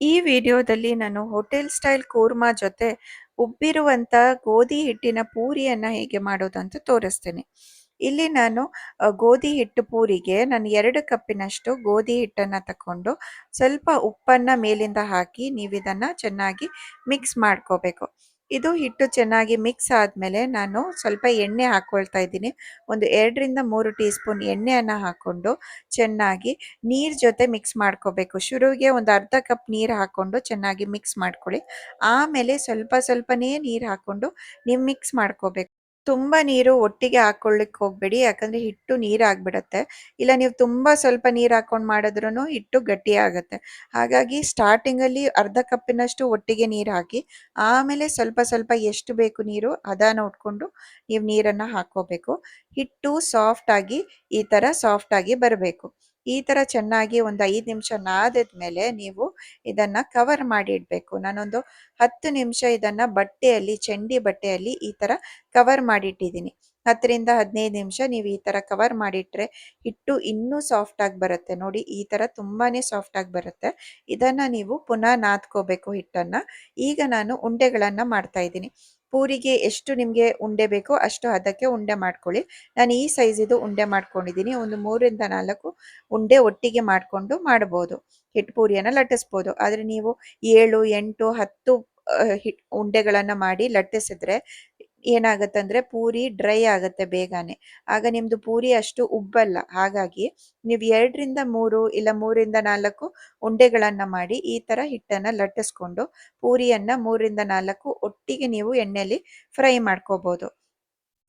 ಈ ವಿಡಿಯೋದಲ್ಲಿ ನಾನು ಹೋಟೆಲ್ ಸ್ಟೈಲ್ ಕೂರ್ಮಾ ಜೊತೆ ಉಬ್ಬಿರುವಂಥ ಗೋಧಿ ಹಿಟ್ಟಿನ ಪೂರಿಯನ್ನ ಹೇಗೆ ಮಾಡೋದು ಅಂತ ತೋರಿಸ್ತೇನೆ. ಇಲ್ಲಿ ನಾನು ಗೋಧಿ ಹಿಟ್ಟು ಪೂರಿಗೆ ನಾನು ಎರಡು ಕಪ್ಪಿನಷ್ಟು ಗೋಧಿ ಹಿಟ್ಟನ್ನು ತಕೊಂಡು ಸ್ವಲ್ಪ ಉಪ್ಪನ್ನು ಮೇಲಿಂದ ಹಾಕಿ ನೀವಿದನ್ನು ಚೆನ್ನಾಗಿ ಮಿಕ್ಸ್ ಮಾಡ್ಕೋಬೇಕು. ಇದು ಹಿಟ್ಟು ಚೆನ್ನಾಗಿ ಮಿಕ್ಸ್ ಆದಮೇಲೆ ನಾನು ಸ್ವಲ್ಪ ಎಣ್ಣೆ ಹಾಕ್ಕೊಳ್ತಾ ಇದ್ದೀನಿ. ಒಂದು ಎರಡರಿಂದ ಮೂರು ಟೀ ಸ್ಪೂನ್ ಎಣ್ಣೆಯನ್ನು ಹಾಕೊಂಡು ಚೆನ್ನಾಗಿ ನೀರು ಜೊತೆ ಮಿಕ್ಸ್ ಮಾಡ್ಕೋಬೇಕು. ಶುರುವಿಗೆ ಒಂದು ಅರ್ಧ ಕಪ್ ನೀರು ಹಾಕೊಂಡು ಚೆನ್ನಾಗಿ ಮಿಕ್ಸ್ ಮಾಡ್ಕೊಳ್ಳಿ. ಆಮೇಲೆ ಸ್ವಲ್ಪ ಸ್ವಲ್ಪನೇ ನೀರು ಹಾಕ್ಕೊಂಡು ನೀವು ಮಿಕ್ಸ್ ಮಾಡ್ಕೋಬೇಕು. ತುಂಬಾ ನೀರು ಒಟ್ಟಿಗೆ ಹಾಕೊಳ್ಳಿಕ್ ಹೋಗ್ಬೇಡಿ, ಯಾಕಂದ್ರೆ ಹಿಟ್ಟು ನೀರಾಗ್ಬಿಡತ್ತೆ. ಇಲ್ಲ ನೀವು ತುಂಬಾ ಸ್ವಲ್ಪ ನೀರು ಹಾಕೊಂಡ್ ಮಾಡಿದ್ರೂ ಹಿಟ್ಟು ಗಟ್ಟಿ ಆಗತ್ತೆ. ಹಾಗಾಗಿ ಸ್ಟಾರ್ಟಿಂಗ್ ಅಲ್ಲಿ ಅರ್ಧ ಕಪ್ಪಿನಷ್ಟು ಒಟ್ಟಿಗೆ ನೀರು ಹಾಕಿ, ಆಮೇಲೆ ಸ್ವಲ್ಪ ಸ್ವಲ್ಪ ಎಷ್ಟು ಬೇಕು ನೀರು ಹದ ನೋಡಿಕೊಂಡು ನೀವು ನೀರನ್ನ ಹಾಕೋಬೇಕು. ಹಿಟ್ಟು ಸಾಫ್ಟ್ ಆಗಿ ಈ ತರ ಸಾಫ್ಟ್ ಆಗಿ ಬರಬೇಕು. ಈ ತರ ಚೆನ್ನಾಗಿ ಒಂದು ಐದು ನಿಮಿಷ ನಾದಿದ್ಮೇಲೆ ನೀವು ಇದನ್ನ ಕವರ್ ಮಾಡಿ ಇಡ್ಬೇಕು. ನಾನೊಂದು ಹತ್ತು ನಿಮಿಷ ಇದನ್ನ ಬಟ್ಟೆಯಲ್ಲಿ, ಚಂಡಿ ಬಟ್ಟೆಯಲ್ಲಿ ಈ ತರ ಕವರ್ ಮಾಡಿಟ್ಟಿದ್ದೀನಿ. ಹತ್ತರಿಂದ ಹದಿನೈದು ನಿಮಿಷ ನೀವು ಈ ತರ ಕವರ್ ಮಾಡಿಟ್ರೆ ಹಿಟ್ಟು ಇನ್ನೂ ಸಾಫ್ಟ್ ಆಗಿ ಬರುತ್ತೆ ನೋಡಿ, ಈ ತರ ತುಂಬಾನೇ ಸಾಫ್ಟ್ ಆಗಿ ಬರುತ್ತೆ. ಇದನ್ನ ನೀವು ಪುನಃ ನಾದ್ಕೋಬೇಕು ಹಿಟ್ಟನ್ನ. ಈಗ ನಾನು ಉಂಡೆಗಳನ್ನು ಮಾಡ್ತಾ ಇದ್ದೀನಿ. ಪೂರಿಗೆ ಎಷ್ಟು ನಿಮಗೆ ಉಂಡೆ ಬೇಕೋ ಅಷ್ಟು ಹದಕ್ಕೆ ಉಂಡೆ ಮಾಡ್ಕೊಳ್ಳಿ. ನಾನು ಈ ಸೈಜಿದು ಉಂಡೆ ಮಾಡ್ಕೊಂಡಿದ್ದೀನಿ. ಒಂದು ಮೂರಿಂದ ನಾಲ್ಕು ಉಂಡೆ ಒಟ್ಟಿಗೆ ಮಾಡ್ಕೊಂಡು ಮಾಡ್ಬೋದು ಹಿಟ್ಟು ಪೂರಿಯನ್ನ ಲಟ್ಟಿಸ್ಬೋದು. ಆದ್ರೆ ನೀವು ಏಳು, ಎಂಟು, ಹತ್ತು ಹಿಟ್ ಉಂಡೆಗಳನ್ನ ಮಾಡಿ ಲಟ್ಟಿಸಿದ್ರೆ ಏನಾಗತ್ತಂದ್ರೆ ಪೂರಿ ಡ್ರೈ ಆಗುತ್ತೆ ಬೇಗನೆ. ಆಗ ನಿಮ್ದು ಪೂರಿ ಅಷ್ಟು ಉಬ್ಬಲ್ಲ. ಹಾಗಾಗಿ ನೀವು ಎರಡರಿಂದ ಮೂರು ಇಲ್ಲ ಮೂರಿಂದ ನಾಲ್ಕು ಉಂಡೆಗಳನ್ನ ಮಾಡಿ ಈ ತರ ಹಿಟ್ಟನ್ನ ಲಟ್ಟಿಸ್ಕೊಂಡು ಪೂರಿಯನ್ನ ಮೂರಿಂದ ನಾಲ್ಕು ಒಟ್ಟಿಗೆ ನೀವು ಎಣ್ಣೆಯಲ್ಲಿ ಫ್ರೈ ಮಾಡ್ಕೋಬಹುದು.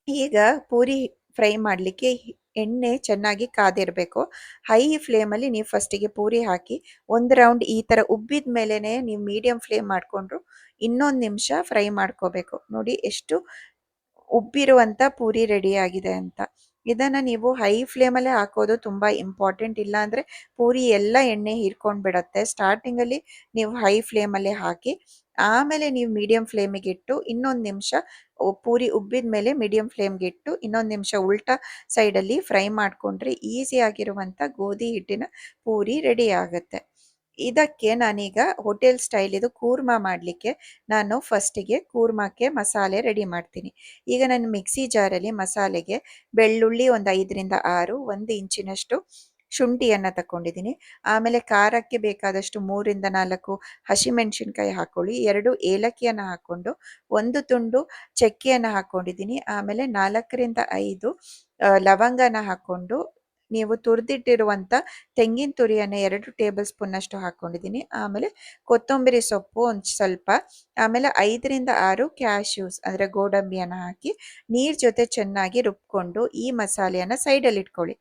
ಈಗ ಪೂರಿ ಫ್ರೈ ಮಾಡ್ಲಿಕ್ಕೆ ಎಣ್ಣೆ ಚೆನ್ನಾಗಿ ಕಾದಿರಬೇಕು ಹೈ ಫ್ಲೇಮಲ್ಲಿ ನೀವು ಫಸ್ಟಿಗೆ ಪೂರಿ ಹಾಕಿ ಒಂದು ರೌಂಡ್ ಈ ಥರ ಉಬ್ಬಿದ ಮೇಲೇ ನೀವು ಮೀಡಿಯಂ ಫ್ಲೇಮ್ ಮಾಡಿಕೊಂಡ್ರು ಇನ್ನೊಂದು ನಿಮಿಷ ಫ್ರೈ ಮಾಡ್ಕೋಬೇಕು. ನೋಡಿ ಎಷ್ಟು ಉಬ್ಬಿರುವಂಥ ಪೂರಿ ರೆಡಿ ಆಗಿದೆ ಅಂತ. ಇದನ್ನು ನೀವು ಹೈ ಫ್ಲೇಮಲ್ಲೇ ಹಾಕೋದು ತುಂಬ ಇಂಪಾರ್ಟೆಂಟ್ ಇಲ್ಲ ಅಂದ್ರೆ ಪೂರಿ ಎಲ್ಲ ಎಣ್ಣೆ ಹೀರ್ಕೊಂಡು ಬಿಡುತ್ತೆ ಸ್ಟಾರ್ಟಿಂಗಲ್ಲಿ ನೀವು ಹೈ ಫ್ಲೇಮಲ್ಲೇ ಹಾಕಿ ಆಮೇಲೆ ನೀವು ಮೀಡಿಯಂ ಫ್ಲೇಮಿಗೆ ಇಟ್ಟು ಇನ್ನೊಂದು ನಿಮಿಷ ಪೂರಿ ಉಬ್ಬಿದ ಮೇಲೆ ಮೀಡಿಯಂ ಫ್ಲೇಮ್ಗೆ ಇಟ್ಟು ಇನ್ನೊಂದು ನಿಮಿಷ ಉಲ್ಟಾ ಸೈಡಲ್ಲಿ ಫ್ರೈ ಮಾಡಿಕೊಂಡ್ರೆ ಈಸಿ ಆಗಿರುವಂತ ಗೋಧಿ ಹಿಟ್ಟಿನ ಪೂರಿ ರೆಡಿ ಆಗುತ್ತೆ ಇದಕ್ಕೆ ನಾನೀಗ ಹೋಟೆಲ್ ಸ್ಟೈಲ್ ಇದು ಕೂರ್ಮಾ ಮಾಡಲಿಕ್ಕೆ ನಾನು ಫಸ್ಟಿಗೆ ಕೂರ್ಮಾಕ್ಕೆ ಮಸಾಲೆ ರೆಡಿ ಮಾಡ್ತೀನಿ. ಈಗ ನಾನು ಮಿಕ್ಸಿ ಜಾರಲ್ಲಿ ಮಸಾಲೆಗೆ ಬೆಳ್ಳುಳ್ಳಿ ಒಂದು ಐದರಿಂದ ಆರು, ಒಂದು ಇಂಚಿನಷ್ಟು ಶುಂಠಿಯನ್ನ ತಕೊಂಡಿದ್ದೀನಿ. ಆಮೇಲೆ ಖಾರಕ್ಕೆ ಬೇಕಾದಷ್ಟು ಮೂರಿಂದ ನಾಲ್ಕು ಹಸಿಮೆಣಸಿನ್ಕಾಯಿ ಹಾಕ್ಕೊಳ್ಳಿ ಎರಡು ಏಲಕ್ಕಿಯನ್ನು ಹಾಕೊಂಡು ಒಂದು ತುಂಡು ಚಕ್ಕೆಯನ್ನು ಹಾಕೊಂಡಿದ್ದೀನಿ. ಆಮೇಲೆ ನಾಲ್ಕರಿಂದ ಐದು ಲವಂಗನ ಹಾಕ್ಕೊಂಡು ನೀವು ತುರಿದಿಟ್ಟಿರುವಂಥ ತೆಂಗಿನ ತುರಿಯನ್ನು ಎರಡು ಟೇಬಲ್ ಸ್ಪೂನ್ ಅಷ್ಟು ಹಾಕೊಂಡಿದ್ದೀನಿ. ಆಮೇಲೆ ಕೊತ್ತಂಬರಿ ಸೊಪ್ಪು ಒಂದು ಸ್ವಲ್ಪ ಆಮೇಲೆ ಐದರಿಂದ ಆರು ಕ್ಯಾಶ್ಯೂಸ್ ಅಂದರೆ ಗೋಡಂಬಿಯನ್ನು ಹಾಕಿ ನೀರು ಜೊತೆ ಚೆನ್ನಾಗಿ ರುಬ್ಕೊಂಡು ಈ ಮಸಾಲೆಯನ್ನು ಸೈಡಲ್ಲಿ ಇಟ್ಕೊಳ್ಳಿ.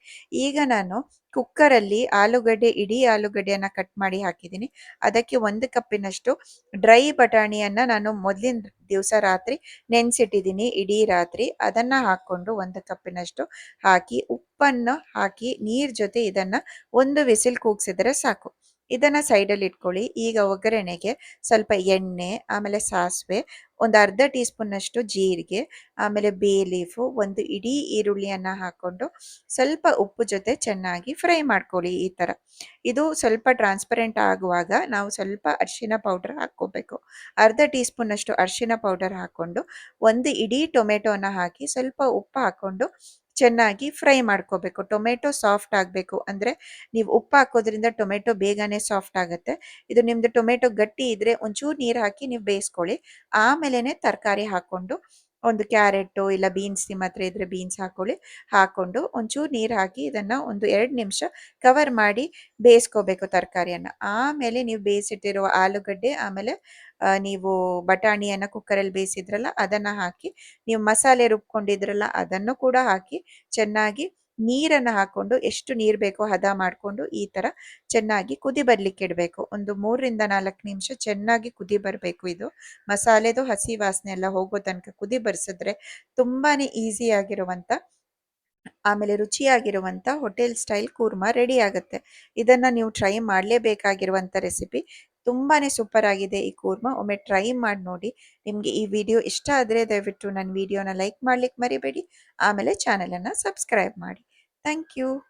ಈಗ ನಾನು ಕುಕ್ಕರಲ್ಲಿ ಆಲೂಗಡ್ಡೆ, ಇಡೀ ಆಲೂಗಡ್ಡೆಯನ್ನ ಕಟ್ ಮಾಡಿ ಹಾಕಿದ್ದೀನಿ. ಅದಕ್ಕೆ ಒಂದು ಕಪ್ಪಿನಷ್ಟು ಡ್ರೈ ಬಟಾಣಿಯನ್ನ ನಾನು ಮೊದಲಿನ ದಿವಸ ರಾತ್ರಿ ನೆನೆಸಿಟ್ಟಿದ್ದೀನಿ, ಇಡೀ ರಾತ್ರಿ. ಅದನ್ನ ಹಾಕೊಂಡು ಒಂದು ಕಪ್ಪಿನಷ್ಟು ಹಾಕಿ, ಉಪ್ಪನ್ನು ಹಾಕಿ, ನೀರ್ ಜೊತೆ ಇದನ್ನ ಒಂದು ವಿಸಿಲ್ ಕೂಗ್ಸಿದ್ರೆ ಸಾಕು. ಇದನ್ನ ಸೈಡಲ್ಲಿ ಇಟ್ಕೊಳ್ಳಿ. ಈಗ ಒಗ್ಗರಣೆಗೆ ಸ್ವಲ್ಪ ಎಣ್ಣೆ, ಆಮೇಲೆ ಸಾಸಿವೆ, ಒಂದು ಅರ್ಧ ಟೀ ಸ್ಪೂನ್ ಅಷ್ಟು ಜೀರಿಗೆ, ಆಮೇಲೆ ಬೇ ಲೀಫು, ಒಂದು ಇಡೀ ಈರುಳ್ಳಿಯನ್ನು ಹಾಕೊಂಡು ಸ್ವಲ್ಪ ಉಪ್ಪು ಜೊತೆ ಚೆನ್ನಾಗಿ ಫ್ರೈ ಮಾಡ್ಕೊಳ್ಳಿ ಈ ತರ. ಇದು ಸ್ವಲ್ಪ ಟ್ರಾನ್ಸ್ಪರೆಂಟ್ ಆಗುವಾಗ ನಾವು ಸ್ವಲ್ಪ ಅರಿಶಿನ ಪೌಡರ್ ಹಾಕ್ಕೋಬೇಕು. ಅರ್ಧ ಟೀ ಸ್ಪೂನ್ ಅಷ್ಟು ಅರಿಶಿನ ಪೌಡರ್ ಹಾಕೊಂಡು ಒಂದು ಇಡೀ ಟೊಮೆಟೊನ ಹಾಕಿ ಸ್ವಲ್ಪ ಉಪ್ಪು ಹಾಕೊಂಡು ಚೆನ್ನಾಗಿ ಫ್ರೈ ಮಾಡ್ಕೋಬೇಕು. ಟೊಮೆಟೊ ಸಾಫ್ಟ್ ಆಗಬೇಕು ಅಂದ್ರೆ ನೀವು ಉಪ್ಪು ಹಾಕೋದ್ರಿಂದ ಟೊಮೆಟೊ ಬೇಗನೆ ಸಾಫ್ಟ್ ಆಗುತ್ತೆ ಇದು ನಿಮ್ದು ಟೊಮೆಟೊ ಗಟ್ಟಿ ಇದ್ರೆ ಒಂಚೂರು ನೀರು ಹಾಕಿ ನೀವು ಬೇಯಿಸ್ಕೊಳ್ಳಿ. ಆಮೇಲೆನೆ ತರಕಾರಿ ಹಾಕೊಂಡು ಒಂದು ಕ್ಯಾರೆಟು ಇಲ್ಲ ಬೀನ್ಸ್ ನಿಮ್ಮ ಹತ್ರ ಇದ್ರೆ ಬೀನ್ಸ್ ಹಾಕೊಳ್ಳಿ. ಹಾಕೊಂಡು ಒಂಚೂರು ನೀರು ಹಾಕಿ ಇದನ್ನು ಒಂದು ಎರಡು ನಿಮಿಷ ಕವರ್ ಮಾಡಿ ಬೇಯಿಸ್ಕೋಬೇಕು ತರಕಾರಿಯನ್ನು ಆಮೇಲೆ ನೀವು ಬೇಯಿಸಿಟ್ಟಿರುವ ಆಲೂಗಡ್ಡೆ, ಆಮೇಲೆ ನೀವು ಬಟಾಣಿಯನ್ನು ಕುಕ್ಕರಲ್ಲಿ ಬೇಯಿಸಿದ್ರಲ್ಲ ಅದನ್ನು ಹಾಕಿ, ನೀವು ಮಸಾಲೆ ರುಬ್ಕೊಂಡಿದ್ರಲ್ಲ ಅದನ್ನು ಕೂಡ ಹಾಕಿ ಚೆನ್ನಾಗಿ ನೀರನ್ನ ಹಾಕೊಂಡು ಎಷ್ಟು ನೀರು ಬೇಕೋ ಹದ ಮಾಡಿಕೊಂಡು ಈ ತರ ಚೆನ್ನಾಗಿ ಕುದಿ ಬರ್ಲಿಕ್ಕೆ ಇಡಬೇಕು. ಒಂದು ಮೂರರಿಂದ ನಾಲ್ಕು ನಿಮಿಷ ಚೆನ್ನಾಗಿ ಕುದಿ ಬರಬೇಕು ಇದು. ಮಸಾಲೆದು ಹಸಿ ವಾಸನೆ ಎಲ್ಲ ಹೋಗೋ ತನಕ ಕುದಿ ಬರ್ಸಿದ್ರೆ ತುಂಬಾನೇ ಈಸಿ ಆಗಿರುವಂತ, ಆಮೇಲೆ ರುಚಿಯಾಗಿರುವಂತ ಹೋಟೆಲ್ ಸ್ಟೈಲ್ ಕೂರ್ಮಾ ರೆಡಿ ಆಗುತ್ತೆ ಇದನ್ನ ನೀವು ಟ್ರೈ ಮಾಡಲೇಬೇಕಾಗಿರುವಂತ ರೆಸಿಪಿ. ತುಂಬಾನೇ ಸೂಪರ್ ಆಗಿದೆ ಈ ಕೂರ್ಮ ಒಮ್ಮೆ ಟ್ರೈ ಮಾಡಿ ನೋಡಿ. ನಿಮಗೆ ಈ ವಿಡಿಯೋ ಇಷ್ಟ ಆದರೆ ದಯವಿಟ್ಟು ನನ್ನ ವಿಡಿಯೋನ ಲೈಕ್ ಮಾಡ್ಲಿಕ್ಕೆ ಮರಿಬೇಡಿ. ಆಮೇಲೆ ಚಾನೆಲ್ ಅನ್ನ ಸಬ್ಸ್ಕ್ರೈಬ್ ಮಾಡಿ. Thank you.